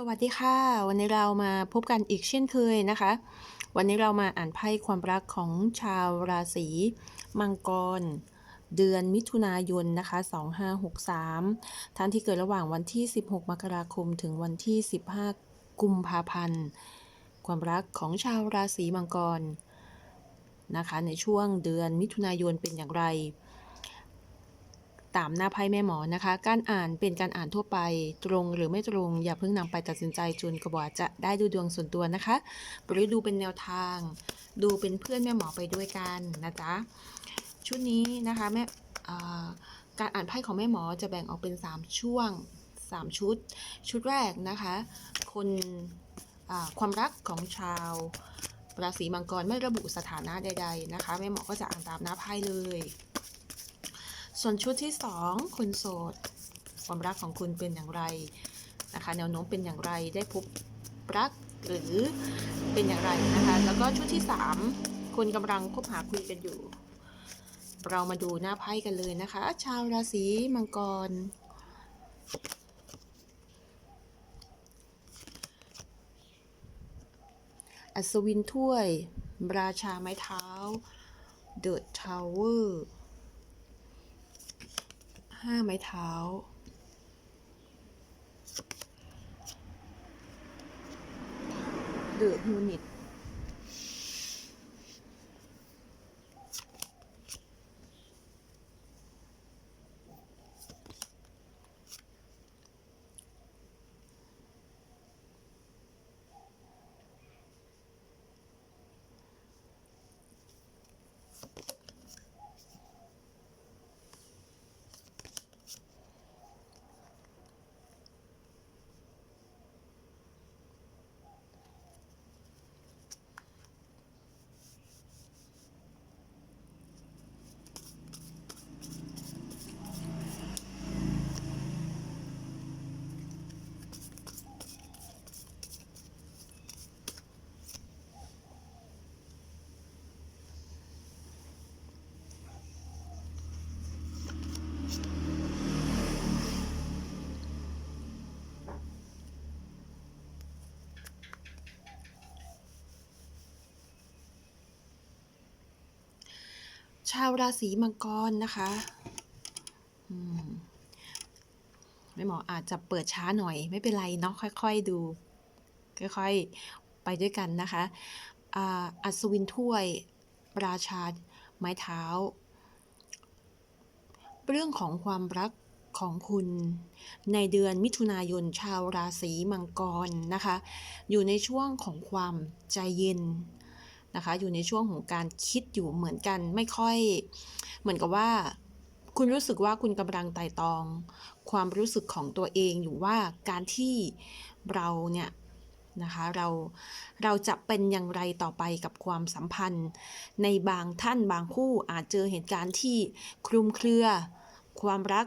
สวัสดีค่ะ วันนี้เรามาพบกันอีกเช่นเคยนะคะ วันนี้เรามาอ่านไพ่ความรักของชาวราศีมังกร เดือนมิถุนายนนะคะ 2563 ท่านที่เกิดระหว่างวันที่ 16 มกราคมถึงวันที่ 15 กุมภาพันธ์ ความรักของชาวราศีมังกรนะคะ ในช่วงเดือนมิถุนายนเป็นอย่างไร ตามหน้าไพ่แม่หมอนะคะ การอ่านเป็นการอ่านทั่วไป ตรงหรือไม่ตรง อย่าเพิ่งนำไปตัดสินใจจนกว่าจะได้ดูดวงส่วนตัวนะคะหรือดูเป็นแนวทาง ดูเป็นเพื่อนแม่หมอไปด้วยกันนะจ๊ะชุดนี้นะคะแม่การอ่านไพ่ของแม่หมอจะแบ่งออกเป็น 3 ช่วง 3 ชุด ชุดแรกนะคะ คนความรักของชาวราศีมังกรไม่ระบุสถานะใด ๆ นะคะแม่หมอก็จะอ่านตามหน้าไพ่เลย ส่วนชุดที่ 2คนโสด ความรักของคุณเป็นอย่างไรนะคะ แนวโน้มเป็นอย่างไรได้พบรักหรือเป็นอย่างไรนะคะ แล้วก็ชุดที่ 3 คุณกำลังคบหาคุยกันอยู่ เรามาดูหน้าไพ่กันเลยนะคะ ชาวราศีมังกรอัศวินถ้วย ราชาไม้เท้า เดอะทาวเวอร์ ห้าไม้เท้า เดอะยูนิต ชาวราศีมังกรนะคะอืมแม่หมออาจจะเปิดช้าหน่อย ไม่เป็นไรเนาะค่อย ๆ ดู ค่อย ๆ ไปด้วยกันนะคะอัศวินถ้วย ราชาไม้เท้า เรื่องของความรักของคุณในเดือนมิถุนายนชาวราศีมังกรนะคะ อยู่ในช่วงของความใจเย็น นะคะ อยู่ในช่วงของการคิดอยู่เหมือนกันไม่ค่อย เหมือนกับว่า คุณรู้สึกว่าคุณกำลังไต่ตอง ความรู้สึกของตัวเองอยู่ว่าการที่เราเนี่ยนะคะเราเราจะเป็นอย่างไรต่อไปกับความสัมพันธ์ ในบางท่านบางคู่อาจเจอเหตุการณ์ที่คลุมเครือ ความรัก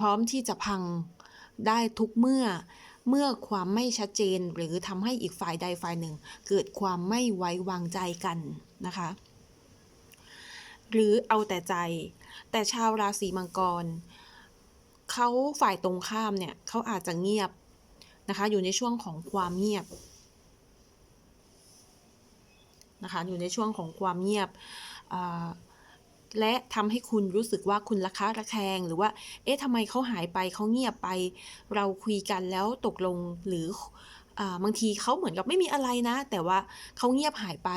พร้อมที่จะพังได้ทุกเมื่อ เมื่อความไม่ชัดเจนหรือทำให้อีกฝ่ายใดฝ่ายหนึ่ง เกิดความไม่ไว้วางใจกันนะคะ หรือเอาแต่ใจ แต่ชาวราศีมังกรเขาฝ่ายตรงข้ามเนี่ยเขาอาจจะเงียบนะคะ อยู่ในช่วงของความเงียบนะคะ อยู่ในช่วงของความเงียบอ่า และทำให้คุณรู้สึกว่าคุณระคะระแคง หรือว่า เอ๊ะทำไมเขาหายไปเขาเงียบไป เราคุยกันแล้วตกลงหรืออาบางทีเขาเหมือนกับไม่มีอะไรนะ แต่ว่าเขาเงียบหายไป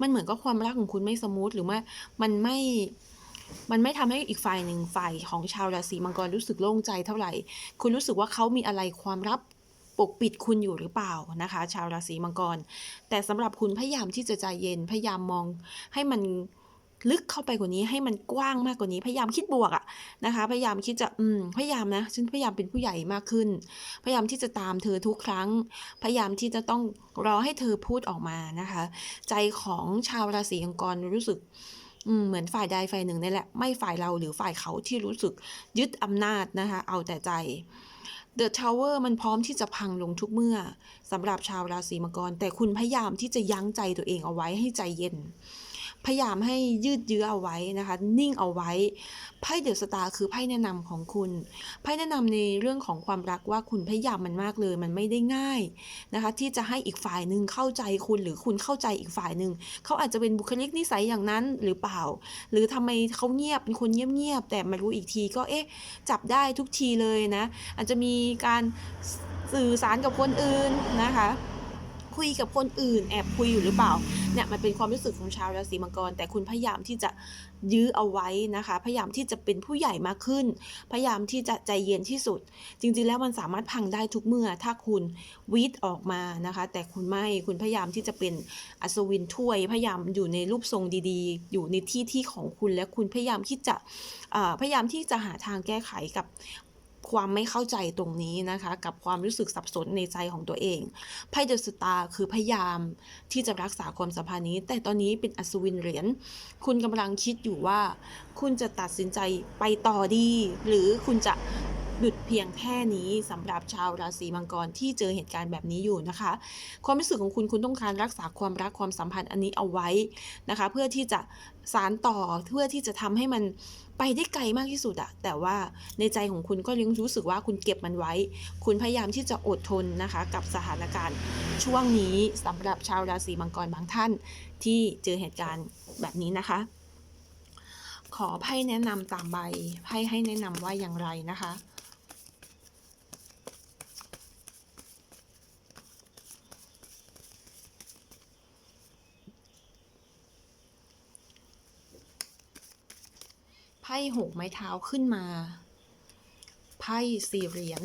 มันเหมือนกับความรักของคุณไม่สมูทหรือว่ามันไม่มันไม่ทำให้อีกฝ่ายหนึ่งฝ่ายของชาวราศีมังกรรู้สึกโล่งใจเท่าไหร่ คุณรู้สึกว่าเขามีอะไรความลับปกปิดคุณอยู่หรือเปล่านะคะ ชาวราศีมังกร แต่สำหรับคุณพยายามที่จะใจเย็นพยายามมองให้มัน ลึกเข้าไปกว่านี้ให้มันกว้างมากกว่านี้พยายามคิดบวกอะนะคะ พยายามคิดจะอืมพยายามนะฉันพยายามเป็นผู้ใหญ่มากขึ้น พยายามที่จะตามเธอทุกครั้ง พยายามที่จะต้องรอให้เธอพูดออกมานะคะ ใจของชาวราศีมังกรรู้สึกเหมือนฝ่ายใดฝ่ายหนึ่งนี่แหละ ไม่ฝ่ายเราหรือฝ่ายเขาที่รู้สึกยึดอำนาจนะคะ เอาแต่ใจ The Tower มันพร้อมที่จะพังลงทุกเมื่อสำหรับชาวราศีมังกร แต่คุณพยายามที่จะยั้งใจตัวเองเอาไว้ให้ใจเย็น พยายามให้ยืดเยื้อเอาไว้นะคะ นิ่งเอาไว้ไพ่เดอะสตาร์คือไพ่แนะนำของคุณไพ่แนะนำในเรื่องของความรักว่าคุณพยายามมันมากเลย มันไม่ได้ง่ายนะคะ ที่จะให้อีกฝ่ายหนึ่งเข้าใจคุณหรือคุณเข้าใจอีกฝ่ายหนึ่งเขาอาจจะเป็นบุคลิกนิสัยอย่างนั้นหรือเปล่า หรือทำไมเขาเงียบเป็นคนเงียบๆแต่มารู้อีกทีก็เอ๊ะจับได้ทุกทีเลยนะ อาจจะมีการสื่อสารกับคนอื่นนะคะ คุยกับคนอื่น แอบคุยอยู่หรือเปล่าเนี่ยมันเป็นความรู้สึกของชาวราศีมังกร แต่คุณพยายามที่จะยื้อเอาไว้นะคะ พยายามที่จะเป็นผู้ใหญ่มากขึ้น พยายามที่จะใจเย็นที่สุด จริงๆแล้วมันสามารถพังได้ทุกเมื่อ ถ้าคุณวีดออกมานะคะ แต่คุณไม่คุณพยายามที่จะเป็นอัศวินถ้วย พยายามอยู่ในรูปทรงดีๆ อยู่ในที่ที่ของคุณและคุณพยายามที่จะพยายามที่จะหาทางแก้ไขกับ ความไม่เข้าใจตรงนี้นะคะ กับความรู้สึกสับสนในใจของตัวเองไพ่เดอะสตาร์คือพยายามที่จะรักษาความสัมพันธ์นี้ แต่ตอนนี้เป็นอัศวินเหรียญคุณกำลังคิดอยู่ว่า คุณจะตัดสินใจไปต่อดี หรือคุณจะหยุดเพียงแค่นี้สำหรับชาวราศีมังกรที่เจอเหตุการณ์แบบนี้อยู่นะคะ ความรู้สึกของคุณคุณต้องการรักษาความรักความสัมพันธ์อันนี้เอาไว้นะคะ เพื่อที่จะ สารต่อเพื่อที่จะทำให้มันไปได้ไกลมากที่สุดอะแต่ว่าในใจของคุณก็ยังรู้สึกว่าคุณเก็บมันไว้ คุณพยายามที่จะอดทนนะคะ กับสถานการณ์ ช่วงนี้สำหรับชาวราศีมังกรบางท่าน ที่เจอเหตุการณ์แบบนี้นะคะ ขอไพ่แนะนำตามใบไพ่ให้แนะนำว่าอย่างไรนะคะ พ่หกไม้เท้าขึ้นมา ไพ่สี่เหรียญ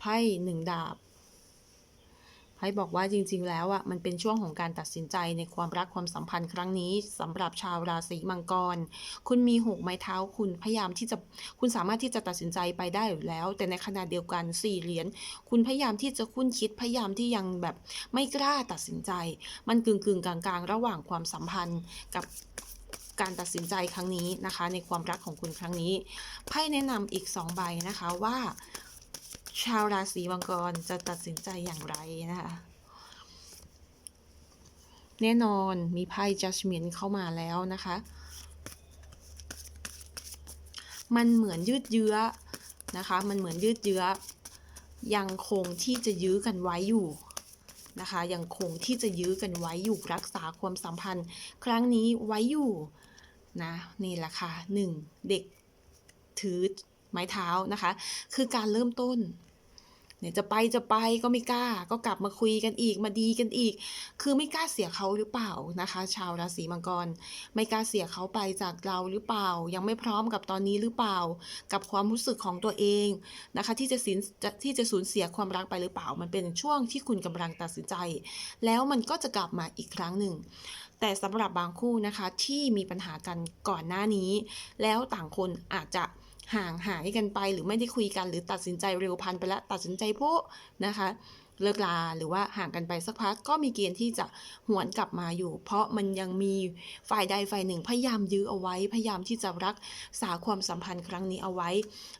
ไพ่หนึ่งดาบ ไพ่บอกว่าจริง ๆ แล้วอะมันเป็นช่วงของการตัดสินใจในความรักความสัมพันธ์ครั้งนี้สำหรับชาวราศีมังกร คุณมีหกไม้เท้าคุณพยายามที่จะคุณสามารถที่จะตัดสินใจไปได้อยู่แล้ว แต่ในขณะเดียวกันสี่เหรียญคุณพยายามที่จะคุ้นคิดพยายามที่ยังแบบไม่กล้าตัดสินใจ มันกึ่งกึ่งๆกลางๆ ระหว่างความสัมพันธ์กับ การตัดสินใจครั้งนี้นะคะ ในความรักของคุณครั้งนี้ไพ่แนะนำอีก 2 ใบนะคะว่า ชาวราศีมังกรจะตัดสินใจอย่างไรนะคะแน่นอนมีไพ่ judgment เข้ามาแล้วนะคะ มันเหมือนยืดเยื้อนะคะ มันเหมือนยืดเยื้อ ยังคงที่จะยื้อกันไว้อยู่นะคะ ยังคงที่จะยื้อกันไว้อยู่รักษาความสัมพันธ์ ครั้งนี้ไว้อยู่ นะนี่แหละค่ะหนึ่งเด็กถือไม้เท้านะคะ คือการเริ่มต้น เนี่ยจะไปจะไปก็ไม่กล้า ก็กลับมาคุยกันอีกมาดีกันอีก คือไม่กล้าเสียเขาหรือเปล่านะคะ ชาวราศีมังกร ไม่กล้าเสียเขาไปจากเราหรือเปล่า ยังไม่พร้อมกับตอนนี้หรือเปล่า กับความรู้สึกของตัวเองนะคะ ที่จะสินที่จะสูญเสียความรักไปหรือเปล่า มันเป็นช่วงที่คุณกำลังตัดสินใจ แล้วมันก็จะกลับมาอีกครั้งหนึ่งแต่สำหรับบางคู่นะคะที่มีปัญหากันก่อนหน้านี้ แล้วต่างคนอาจจะ ห่างหายกันไปหรือไม่ได้คุยกัน หรือตัดสินใจเร็วพันไปแล้วตัดสินใจโพะนะคะ เลิกลาหรือว่าห่างกันไปสักพักก็มีเกณฑ์ที่จะหวนกลับมาอยู่ เพราะมันยังมีฝ่ายใดฝ่ายหนึ่งพยายามยื้อเอาไว้ พยายามที่จะรักษาความสัมพันธ์ครั้งนี้เอาไว้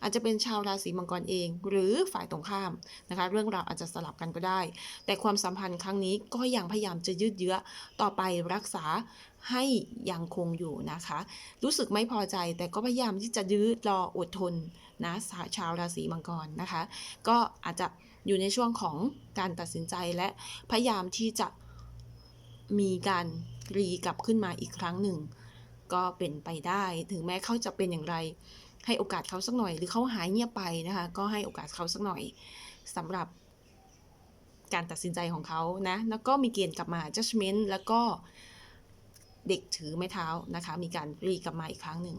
อาจจะเป็นชาวราศีมังกรเอง หรือฝ่ายตรงข้ามนะคะ เรื่องราวอาจจะสลับกันก็ได้ แต่ความสัมพันธ์ครั้งนี้ก็ยังพยายามจะยืดเยื้อต่อไปรักษาให้ยังคงอยู่นะคะ รู้สึกไม่พอใจแต่ก็พยายามที่จะยื้อรออดทนนะชาวราศีมังกรนะคะ ก็อาจจะ อยู่ในช่วงของการตัดสินใจและพยายามที่จะมีการรีกลับขึ้นมาอีกครั้งหนึ่ง ก็เป็นไปได้ ถึงแม้เขาจะเป็นอย่างไร ให้โอกาสเขาสักหน่อย หรือเขาหายเงียบไปนะคะ ก็ให้โอกาสเขาสักหน่อยสำหรับการตัดสินใจของเขานะ แล้วก็มีเกณฑ์กลับมา judgment แล้วก็เด็กถือไม้เท้านะคะ มีการรีกลับมาอีกครั้งหนึ่ง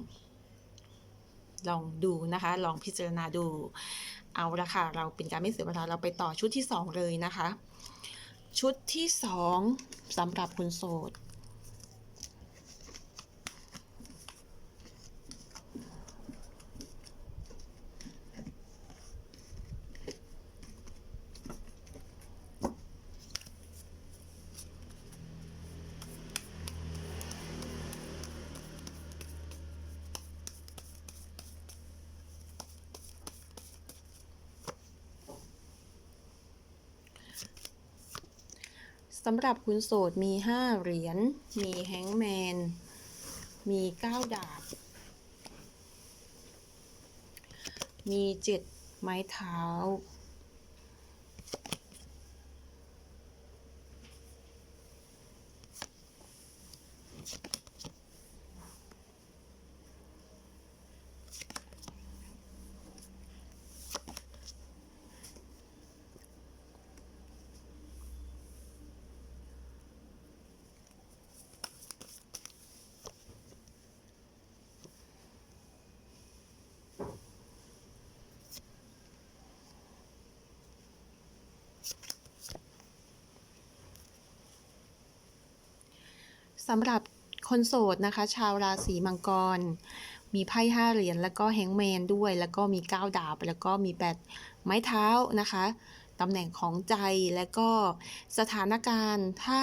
ลองดูนะคะ ลองพิจารณาดู เอาละค่ะ เราเป็นการไม่เสียเวลาเราไปต่อชุดที่ 2 เลยนะคะ ชุดที่ 2สำหรับคุณโสดำหรับคุณโสดมี 5 เหรียญ มีแฮงแมน มี 9 ดาบ มี 7 ไม้เท้า สำหรับคนโสดนะคะ ชาวราศีมังกร มีไพ่ห้าเหรียญแล้วก็แฮงแมนด้วย แล้วก็มีเก้าดาบ แล้วก็มีแปดไม้เท้านะคะตำแหน่งของใจและก็สถานการณ์ถ้า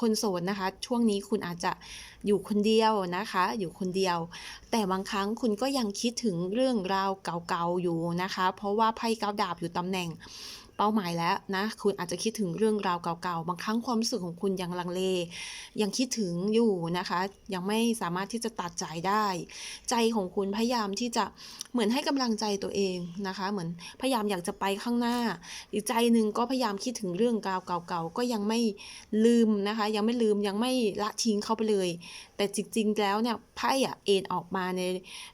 คนโสดนะคะ ช่วงนี้คุณอาจจะอยู่คนเดียวนะคะ อยู่คนเดียว แต่บางครั้งคุณก็ยังคิดถึงเรื่องราวเก่าๆอยู่นะคะ เพราะว่าไพ่เก้าดาบอยู่ตำแหน่ง เป้าหมายแล้วนะ คุณอาจจะคิดถึงเรื่องราวเก่าๆ บางครั้งความรู้สึกของคุณยังลังเล ยังคิดถึงอยู่นะคะ ยังไม่สามารถที่จะตัดใจได้ ใจของคุณพยายามที่จะเหมือนให้กำลังใจตัวเองนะคะ เหมือนพยายามอยากจะไปข้างหน้า อีกใจหนึ่งก็พยายามคิดถึงเรื่องราวเก่าๆ ก็ยังไม่ลืมนะคะ ยังไม่ลืมยังไม่ละทิ้งเขาไปเลย แต่จริงๆ แล้วเนี่ยไพ่อะเอ็นออกมาใน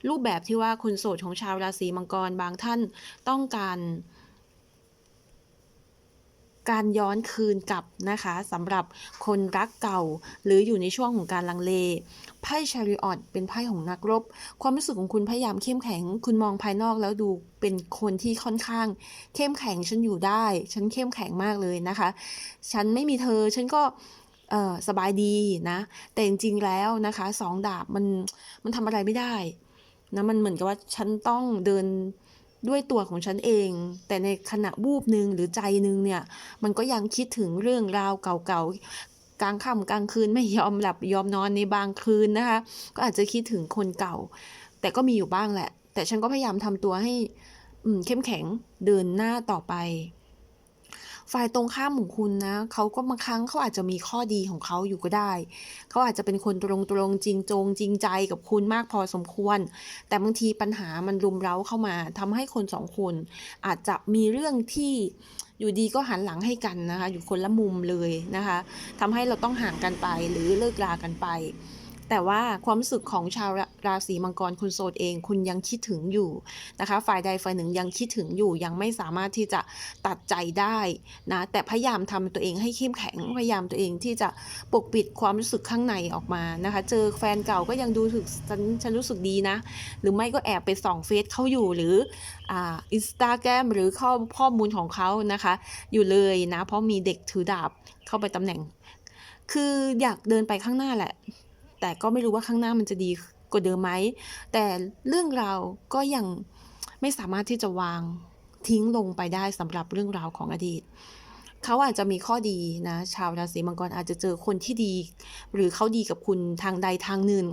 รูปแบบที่ว่าคนโสดของชาวราศีมังกรบางท่านต้องการ การย้อนคืนกลับนะคะสำหรับคนรักเก่า หรืออยู่ในช่วงของการลังเลไพ่ชาริออตเป็นไพ่ของนักรบ ความรู้สึกของคุณพยายามเข้มแข็ง คุณมองภายนอกแล้วดูเป็นคนที่ค่อนข้าง เข้มแข็งฉันอยู่ได้ ฉันเข้มแข็งมากเลยนะคะ ฉันไม่มีเธอฉันก็สบายดีนะ แต่จริงๆแล้วนะคะสองดาบมันมันทำอะไรไม่ได้นะมันเหมือนกับว่าฉันต้องเดิน ด้วยตัวของฉันเอง แต่ในขณะบูบหนึ่งหรือใจหนึ่งเนี่ย มันก็ยังคิดถึงเรื่องราวเก่าๆ กลางค่ำกลางคืนไม่ยอมหลับยอมนอนในบางคืนนะคะ ก็อาจจะคิดถึงคนเก่า แต่ก็มีอยู่บ้างแหละ แต่ฉันก็พยายามทำตัวให้เข้มแข็งเดินหน้าต่อไป ฝ่ายตรงข้ามของคุณนะเขาก็บางครั้งเขาอาจจะมีข้อดีของเขาอยู่ก็ได้ เขาอาจจะเป็นคนตรงๆจริงจงจริงใจกับคุณมากพอสมควร แต่บางทีปัญหามันรุมเร้าเข้ามาทำให้คนสองคนอาจจะมีเรื่องที่อยู่ดีก็หันหลังให้กันนะคะ อยู่คนละมุมเลยนะคะทำให้เราต้องห่างกันไปหรือเลิกรากันไป แต่ว่าความรู้สึกของชาวราศีมังกรคุณโสดเอง คุณยังคิดถึงอยู่นะคะ ฝ่ายใดฝ่ายหนึ่งยังคิดถึงอยู่ ยังไม่สามารถที่จะตัดใจได้นะแต่พยายามทำตัวเองให้เข้มแข็งพยายามตัวเองที่จะปกปิดความรู้สึกข้างในออกมานะคะ เจอแฟนเก่าก็ยังดูถึกฉันฉันรู้สึกดีนะ หรือไม่ก็แอบไปส่องเฟซเขาอยู่หรืออินสตาแกรมหรือข้อข้อมูลของเขานะคะ อยู่เลยนะ เพราะมีเด็กถือดาบเข้าไปตำแหน่ง คืออยากเดินไปข้างหน้าแหละ แต่ก็ไม่รู้ว่าข้างหน้ามันจะดีกว่าเดิมไหม แต่เรื่องราวก็ยังไม่สามารถที่จะวางทิ้งลงไปได้สำหรับเรื่องราวของอดีต เขาอาจจะมีข้อดีนะ ชาวราศีมังกรอาจจะเจอคนที่ดี หรือเขาดีกับคุณทางใดทางหนึ่ง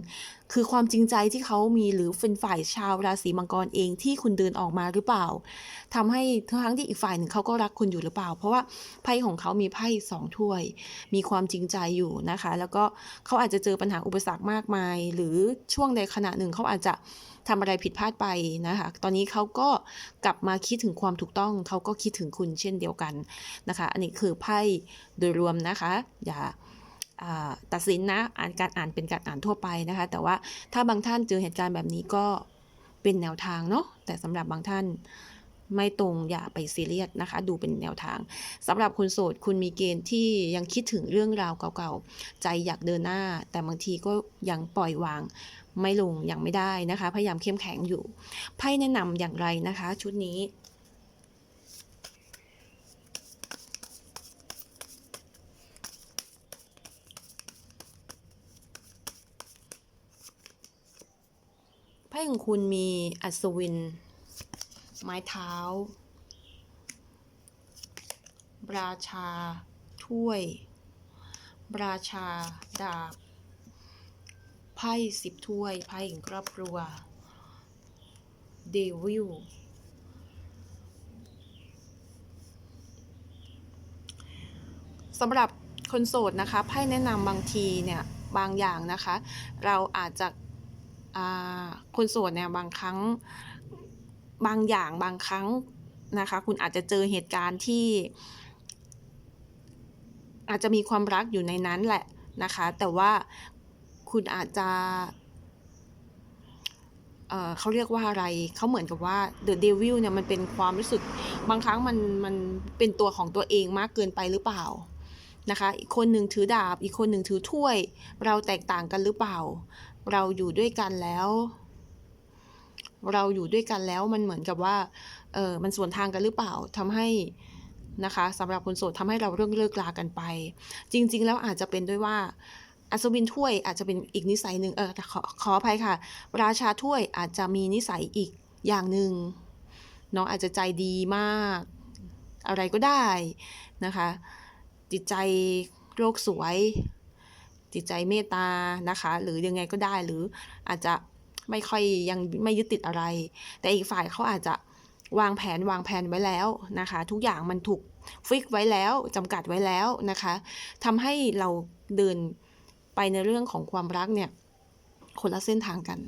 คือความจริงใจที่เขามีหรือเป็นฝ่ายชาวราศีมังกรเองที่คุณเดินออกมาหรือเปล่าทำให้ทั้งที่อีกฝ่ายหนึ่งเขาก็รักคุณอยู่หรือเปล่า เพราะว่าไพ่ของเขามีไพ่สองถ้วย มีความจริงใจอยู่นะคะ แล้วก็เขาอาจจะเจอปัญหาอุปสรรคมากมาย หรือช่วงใดขณะหนึ่งเขาอาจจะ ทำอะไรผิดพลาดไปนะคะ ตอนนี้เขาก็กลับมาคิดถึงความถูกต้องเขาก็คิดถึงคุณเช่นเดียวกันนะคะ อันนี้คือไพ่โดยรวมนะคะ อย่าตัดสินนะอ่านการอ่านเป็นการอ่านทั่วไปนะคะ แต่ว่าถ้าบางท่านเจอเหตุการณ์แบบนี้ก็เป็นแนวทางเนาะแต่สำหรับบางท่านไม่ตรงอย่าไปซีเรียสนะคะ ดูเป็นแนวทางสำหรับคุณโสดคุณมีเกณฑ์ที่ยังคิดถึงเรื่องราวเก่าๆ ใจอยากเดินหน้า แต่บางทีก็ยังปล่อยวาง ไม่ลงยังไม่ได้นะคะ พยายามเข้มแข็งอยู่ไพ่แนะนำอย่างไรนะคะ ชุดนี้ไพ่ของคุณมีอัศวิน ไม้เท้า ราชา ถ้วย ราชา ดาบ ไพ่สิบถ้วยไพ่แห่งครอบครัวเดวิลสำหรับคนโสดนะคะไพ่แนะนำบางทีเนี่ยบางอย่างนะคะ เราอาจจะคนโสดเนี่ยบางครั้งบางอย่างบางครั้งนะคะ คุณอาจจะเจอเหตุการณ์ที่ อาจจะมีความรักอยู่ในนั้นแหละนะคะ แต่ว่า คุณอาจจะเเขาเรียกว่าอะไร เขาเหมือนกับว่า The Devil เนี่ยมันเป็นความรู้สึก บางครั้งมันมันเป็นตัวของตัวเองมากเกินไปหรือเปล่านะคะ อีกคนหนึ่งถือดาบ อีกคนหนึ่งถือถ้วย เราแตกต่างกันหรือเปล่า เราอยู่ด้วยกันแล้ว เราอยู่ด้วยกันแล้วมันเหมือนกับว่า เออมันสวนทางกันหรือเปล่าทำให้นะคะสำหรับคนโสดทำให้เราเรื่องเลิกลากันไป จริง ๆ แล้วอาจจะเป็นด้วยว่า อัศวินถ้วยอาจจะเป็นอีกนิสัยหนึ่งเออขอขออภัยค่ะ ราชาถ้วยอาจจะมีนิสัยอีกอย่างหนึ่งน้องอาจจะใจดีมาก อะไรก็ได้นะคะ จิตใจโลกสวย จิตใจเมตตานะคะ หรือยังไงก็ได้หรืออาจจะไม่ค่อยยังไม่ยึดติดอะไร แต่อีกฝ่ายเขาอาจจะวางแผนวางแผนไว้แล้วนะคะ ทุกอย่างมันถูกฟิกไว้แล้วจำกัดไว้แล้วนะคะทำให้เราเดิน ไปในเรื่องของความรักเนี่ยคนละเส้นทางกัน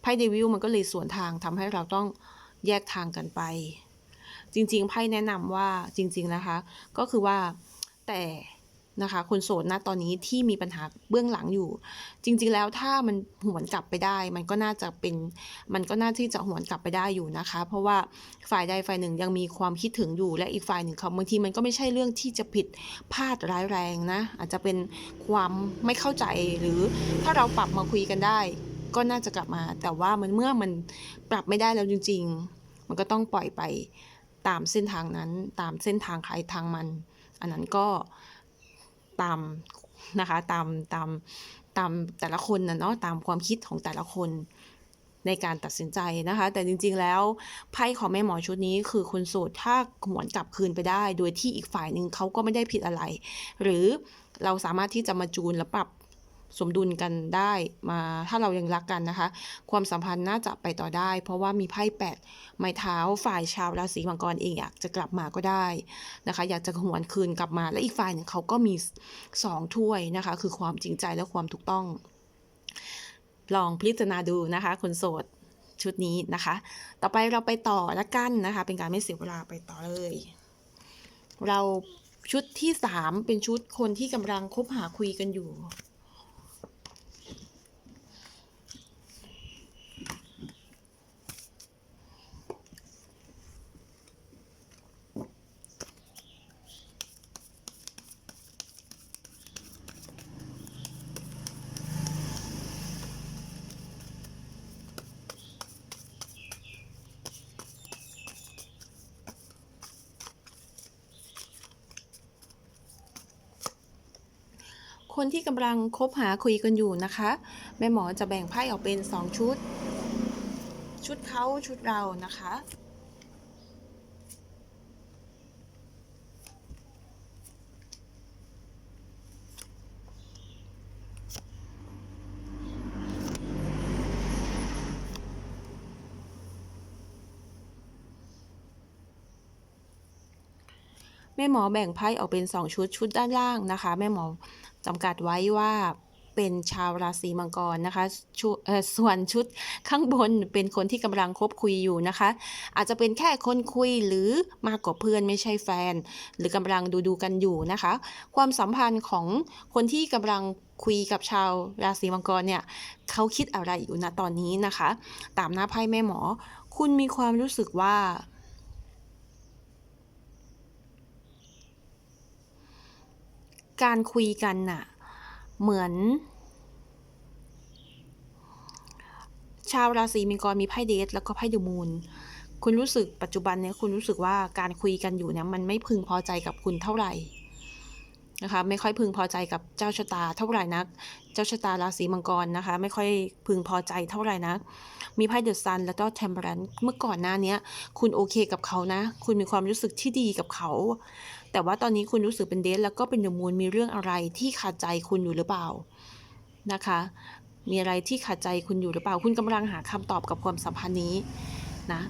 ไพ่เดวิลมันก็เลยสวนทางทำให้เราต้องแยกทางกันไป จริงๆไพ่แนะนำว่าจริง ๆนะคะ ก็คือว่าแต่ นะคะคนโสดณตอนนี้ที่มีปัญหาเบื้องหลังอยู่ จริง ๆ แล้วถ้ามันหวนกลับไปได้ มันก็น่าจะเป็นมันก็น่าที่จะหวนกลับไปได้อยู่นะคะ เพราะว่าฝ่ายใดฝ่ายหนึ่งยังมีความคิดถึงอยู่ และอีกฝ่ายหนึ่งเขาบางทีมันก็ไม่ใช่เรื่องที่จะผิดพลาดร้ายแรงนะอาจจะเป็นความไม่เข้าใจหรือถ้าเราปรับมาคุยกันได้ ก็น่าจะกลับมา แต่ว่ามันเมื่อมันปรับไม่ได้แล้วจริง ๆ มันก็ต้องปล่อยไปตามเส้นทางนั้นตามเส้นทางใครทางมัน อันนั้นก็ ตามนะคะตามตามตามแต่ละคนนะเนาะตามความคิดของแต่ละคนในการตัดสินใจนะคะ แต่จริงๆแล้วไพ่ของแม่หมอชุดนี้คือคนโสดถ้าหวนกลับคืนไปได้ โดยที่อีกฝ่ายหนึ่งเขาก็ไม่ได้ผิดอะไร หรือเราสามารถที่จะมาจูนและปรับ สมดุลกันได้มาถ้าเรายังรักกันนะคะ ความสัมพันธ์น่าจะไปต่อได้ เพราะว่ามีไพ่แปดไม้เท้าฝ่ายชาวราศีมังกรเองอยากจะกลับมาก็ได้นะคะ อยากจะหวนคืนกลับมาและอีกฝ่ายหนึ่งเขาก็มีสองถ้วยนะคะ คือความจริงใจและความถูกต้อง ลองพิจารณาดูนะคะ คนโสดชุดนี้นะคะ ต่อไปเราไปต่อละกันนะคะ เป็นการไม่เสียเวลาไปต่อเลย เราชุดที่สามเป็นชุดคนที่กำลังคบหาคุยกันอยู่ คนที่กำลังคบหาคุยกันอยู่นะคะ แม่หมอจะแบ่งไพ่ออกเป็น 2 ชุด ชุดเขาชุดเรานะคะ แม่หมอแบ่งไพ่ออกเป็น 2 ชุดชุดด้านล่างนะคะ แม่หมอ จำกัดไว้ว่าเป็นชาวราศีมังกรนะคะ ส่วนชุดข้างบนเป็นคนที่กำลังคบคุยอยู่นะคะ อาจจะเป็นแค่คนคุยหรือมากกว่าเพื่อนไม่ใช่แฟน หรือกำลังดูดูกันอยู่นะคะ ความสัมพันธ์ของคนที่กำลังคุยกับชาวราศีมังกรเนี่ยเขาคิดอะไรอยู่ณตอนนี้นะคะ ตามหน้าไพ่แม่หมอ คุณมีความรู้สึกว่า การคุยกันน่ะ เหมือน ชาวราศีมังกรมีไพ่เดทแล้วก็ไพ่เดอมูนคุณรู้สึกปัจจุบันเนี้ยคุณรู้สึกว่าการคุยกันอยู่เนี่ยมันไม่พึงพอใจกับคุณเท่าไหร่นะคะไม่ค่อยพึงพอใจกับเจ้าชะตาเท่าไหร่นัก เจ้าชะตาราศีมังกรนะคะ ไม่ค่อยพึงพอใจเท่าไหร่นัก มีไพ่เดอะซันแล้วก็เทมเปอรันเมื่อก่อนหน้านี้คุณโอเคกับเขานะ คุณมีความรู้สึกที่ดีกับเขา แต่ว่าตอนนี้คุณรู้สึกเป็นเดทแล้วก็เป็นเดมูนมีเรื่องอะไรที่ขัดใจคุณอยู่หรือเปล่านะคะ มีอะไรที่ขัดใจคุณอยู่หรือเปล่า คุณกำลังหาคำตอบกับความสัมพันธ์นี้นะ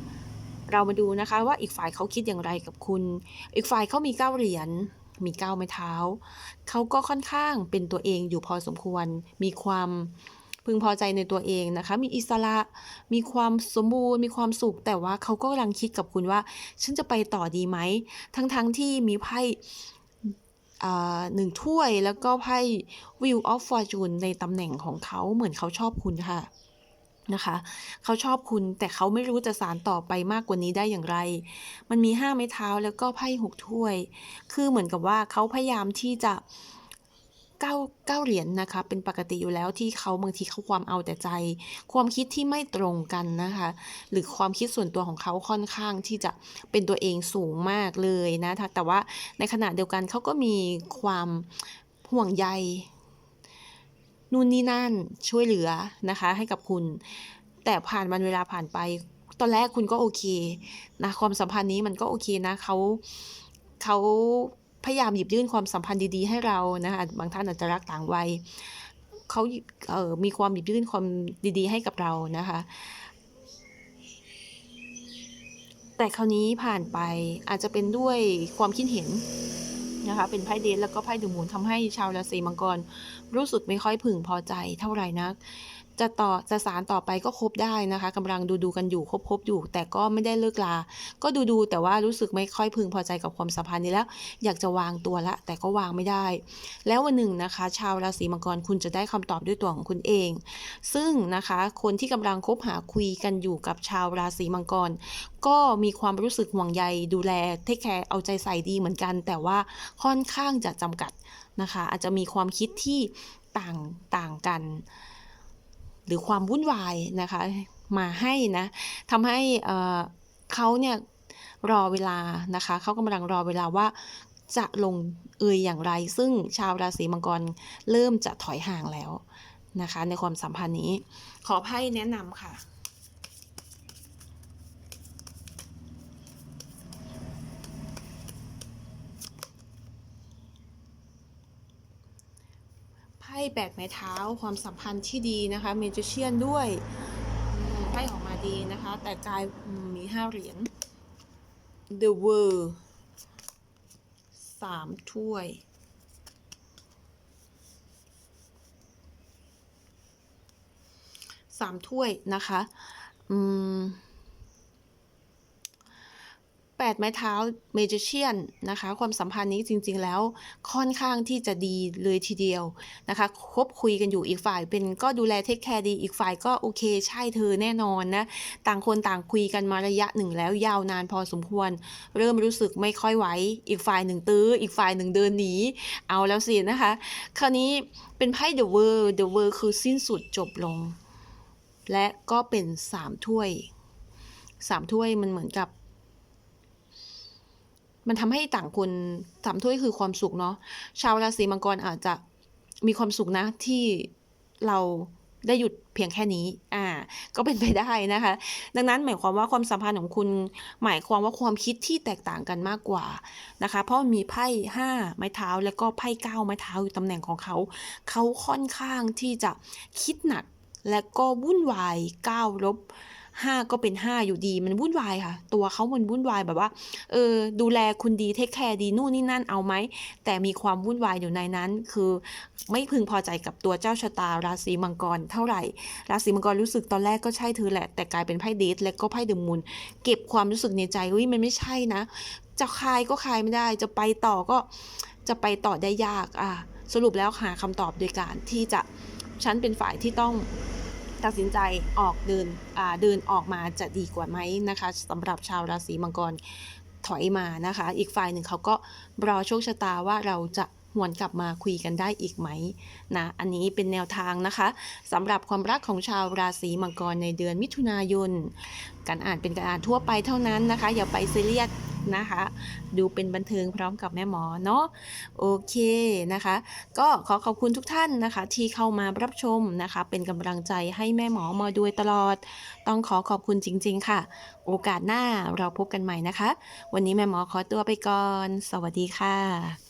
เรามาดูนะคะว่าอีกฝ่ายเขาคิดอย่างไรกับคุณ อีกฝ่ายเขามีเก้าเหรียญ มีเก้าไม้เท้า เขาก็ค่อนข้างเป็นตัวเองอยู่พอสมควร มีความ พึงพอใจในตัวเองนะคะ มีอิสระมีความสมบูรณ์ มีความสุข แต่ว่าเขาก็กำลังคิดกับคุณว่า ฉันจะไปต่อดีไหม ทั้งๆทที่มีไพ่หนึ่งถ้วยแล้วก็ไพ่ Wheel of Fortune ในตำแหน่งของเขาเหมือนเขาชอบคุณค่ะนะคะเขาชอบคุณแต่เขาไม่รู้จะสานต่อไปมากกว่านี้ได้อย่างไร มันมี5ไม้เท้าแล้วก็ไพ่6ถ้วย คือเหมือนกับว่าเขาพยายามที่จะ 9 9เก้าเหรียญนะคะ เป็นปกติอยู่แล้วที่เขาบางทีเขาความเอาแต่ใจ ความคิดที่ไม่ตรงกันนะคะ หรือความคิดส่วนตัวของเขาค่อนข้างที่จะเป็นตัวเองสูงมากเลยนะแต่ว่าในขณะเดียวกันเขาก็มีความห่วงใยนู่นนี่นั่นช่วยเหลือนะคะ ให้กับคุณ แต่ผ่านวันเวลาผ่านไป ตอนแรกคุณก็โอเคนะความสัมพันธ์นี้มันก็โอเคนะเขาเขา พยายามหยิบยื่นความสัมพันธ์ดีๆให้เรานะคะบางท่านอาจจะรักต่างวัยเขาเอ่อมีความหยิบยื่นความดีๆ ให้กับเรานะคะ แต่คราวนี้ผ่านไปอาจจะเป็นด้วยความคิดเห็นนะคะ เป็นไพ่ Death แล้วก็ไพ่ The Moon ทำให้ชาวราศีมังกรรู้สึกไม่ค่อยพึงพอใจเท่าไหร่นัก จะต่อจะสานต่อไปก็คบได้นะคะกำลังดูๆกันอยู่คบๆอยู่ แต่ก็ไม่ได้เลิกราก็ดูๆแต่ว่ารู้สึกไม่ค่อยพึงพอใจกับความสัมพันธ์นี้แล้ว อยากจะวางตัวล้วแต่ก็วางไม่ได้ แล้ววันหนึ่งนะคะ ชาวราศีมังกรคุณจะได้คำตอบด้วยตัวของคุณเอง ซึ่งนะคะคนที่กำลังคบหาคุยกันอยู่กับชาวราศีมังกร ก็มีความรู้สึกห่วงใยดูแลเทกแคร์เอาใจใส่ดีเหมือนกัน แต่ว่าค่อนข้างจะจำกัดนะคะ อาจจะมีความคิดที่ต่างต่างกัน หรือความวุ่นวายนะคะมาให้นะทำให้เเขาเนี่ยรอเวลานะคะเขากำลังรอเวลาว่าจะลงเอยอย่างไร ซึ่งชาวราศีมังกรเริ่มจะถอยห่างแล้วนะคะ ในความสัมพันธ์นี้ ขอให้แนะนำค่ะ ไพ่แปดไม้เท้าความสัมพันธ์ที่ดีนะคะ Magician ด้วยไพ่ออกมาดีนะคะ แต่กายอืมมี5เหรียญ The World 3ถ้วย3ถ้วยนะคะ อืม 8 ไม้เท้า Magician นนะคะ ความสัมพันธ์นี้จริงๆแล้วค่อนข้างที่จะดีเลยทีเดียวนะคะคบคุยกันอยู่อีกฝ่าย เป็นก็ดูแลเทกแคร์ดีอีกฝ่ายก็โอเคใช่เธอแน่นอนนะ ต่างคนต่างคุยกันมาระยะหนึ่งแล้วยาวนานพอสมควร เริ่มรู้สึกไม่ค่อยไหวอีกฝ่ายหนึ่งตื้อ อีกฝ่ายหนึ่งเดินหนีเอาแล้วสินะคะ คราวนี้เป็นไพ่ The World The World คือสิ้นสุดจบลง และก็เป็น3ถ้วย3ถ้วยมันเหมือนกับ มันทำให้ต่างคน3ถ้วยคือความสุขเนาะชาวราศีมังกรอาจจะมีความสุขนะที่เราได้หยุดเพียงแค่นี้ อ่า ก็เป็นไปได้นะคะ ดังนั้นหมายความว่าความสัมพันธ์ของคุณหมายความว่าความคิดที่แตกต่างกันมากกว่านะคะ เพราะมีไพ่5ไม้เท้าแล้วก็ไพ่9ไม้เท้าอยู่ตำแหน่งของเขา เขาค่อนข้างที่จะคิดหนักและก็วุ่นวาย9ลบ 5 ก็เป็น 5 อยู่ดี มันวุ่นวายค่ะ ตัวเขามันวุ่นวายแบบว่า เออ ดูแลคุณดี เทกแคร์ดี นู่นนี่นั่น เอาไหม แต่มีความวุ่นวายอยู่ในนั้น คือไม่พึงพอใจกับตัวเจ้าชะตาราศีมังกรเท่าไหร่ ราศีมังกรรู้สึกตอนแรกก็ใช่เธอแหละ แต่กลายเป็นไพ่ Death และก็ไพ่ The Moon เก็บความรู้สึกในใจเฮ้ย มันไม่ใช่นะ จะคายก็คายไม่ได้ จะไปต่อก็จะไปต่อได้ยาก อ่าสรุปแล้วหาคำตอบโดยการที่จะ ฉันเป็นฝ่ายที่ต้อง ตัดสินใจออกเดินเดินออกมาจะดีกว่าไหมนะคะสำหรับชาวราศีมังกรถอยมานะคะ อีกฝ่ายหนึ่งเขาก็รอโชคชะตาว่าเราจะ หวนกลับมาคุยกันได้อีกไหมนะอันนี้เป็นแนวทางนะคะสำหรับความรักของชาวราศีมังกรในเดือนมิถุนายน การอ่านเป็นการอ่านทั่วไปเท่านั้นนะคะ อย่าไปซีเรียสนะคะ ดูเป็นบันเทิงพร้อมกับแม่หมอเนาะโอเคนะคะ ก็ขอขอบคุณทุกท่านนะคะ ที่เข้ามารับชมนะคะ เป็นกำลังใจให้แม่หมอมาโดยตลอด ต้องขอขอบคุณจริง ๆ ค่ะ โอกาสหน้าเราพบกันใหม่นะคะ วันนี้แม่หมอขอตัวไปก่อน สวัสดีค่ะ